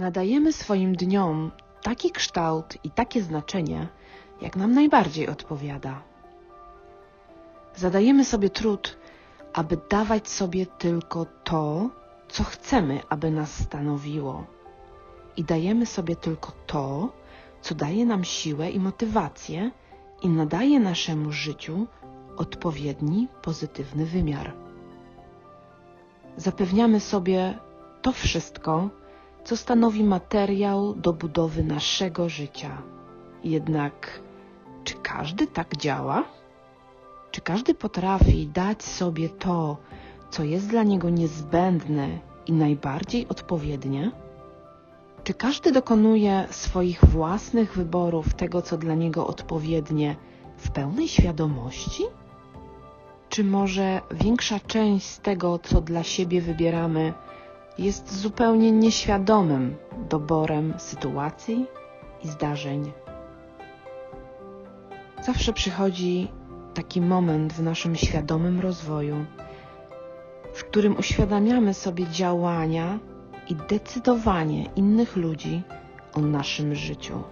Nadajemy swoim dniom taki kształt i takie znaczenie, jak nam najbardziej odpowiada. Zadajemy sobie trud, aby dawać sobie tylko to, co chcemy, aby nas stanowiło. I dajemy sobie tylko to, co daje nam siłę i motywację i nadaje naszemu życiu odpowiedni, pozytywny wymiar. Zapewniamy sobie to wszystko, co stanowi materiał do budowy naszego życia. Jednak, czy każdy tak działa? Czy każdy potrafi dać sobie to, co jest dla niego niezbędne i najbardziej odpowiednie? Czy każdy dokonuje swoich własnych wyborów tego, co dla niego odpowiednie, w pełnej świadomości? Czy może większa część z tego, co dla siebie wybieramy, jest zupełnie nieświadomym doborem sytuacji i zdarzeń? Zawsze przychodzi taki moment w naszym świadomym rozwoju, w którym uświadamiamy sobie działania i decydowanie innych ludzi o naszym życiu.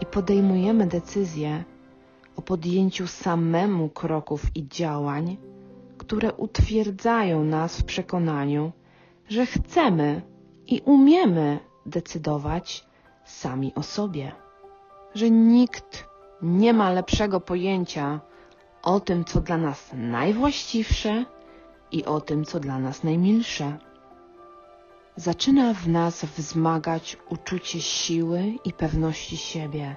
I podejmujemy decyzję o podjęciu samemu kroków i działań, które utwierdzają nas w przekonaniu, że chcemy i umiemy decydować sami o sobie, że nikt nie ma lepszego pojęcia o tym, co dla nas najwłaściwsze i o tym, co dla nas najmilsze. Zaczyna w nas wzmagać uczucie siły i pewności siebie,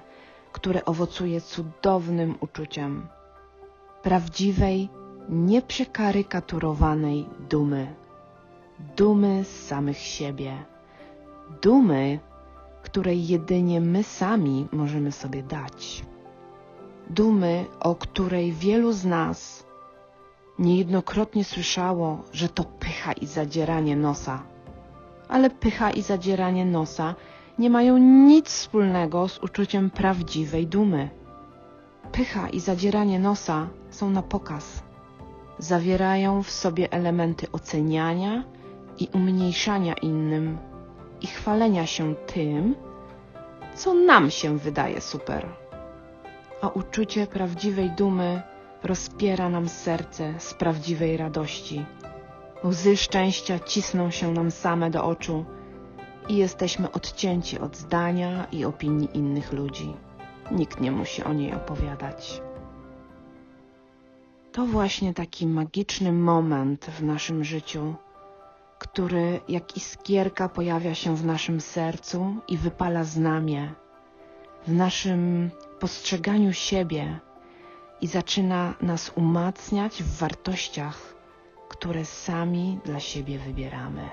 które owocuje cudownym uczuciem prawdziwej, nieprzekarykaturowanej dumy. Dumy z samych siebie. Dumy, której jedynie my sami możemy sobie dać. Dumy, o której wielu z nas niejednokrotnie słyszało, że to pycha i zadzieranie nosa. Ale pycha i zadzieranie nosa nie mają nic wspólnego z uczuciem prawdziwej dumy. Pycha i zadzieranie nosa są na pokaz. Zawierają w sobie elementy oceniania i umniejszania innym i chwalenia się tym, co nam się wydaje super. A uczucie prawdziwej dumy rozpiera nam serce z prawdziwej radości. Łzy szczęścia cisną się nam same do oczu i jesteśmy odcięci od zdania i opinii innych ludzi. Nikt nie musi o niej opowiadać. To właśnie taki magiczny moment w naszym życiu, który jak iskierka pojawia się w naszym sercu i wypala znamie, w naszym postrzeganiu siebie i zaczyna nas umacniać w wartościach, które sami dla siebie wybieramy.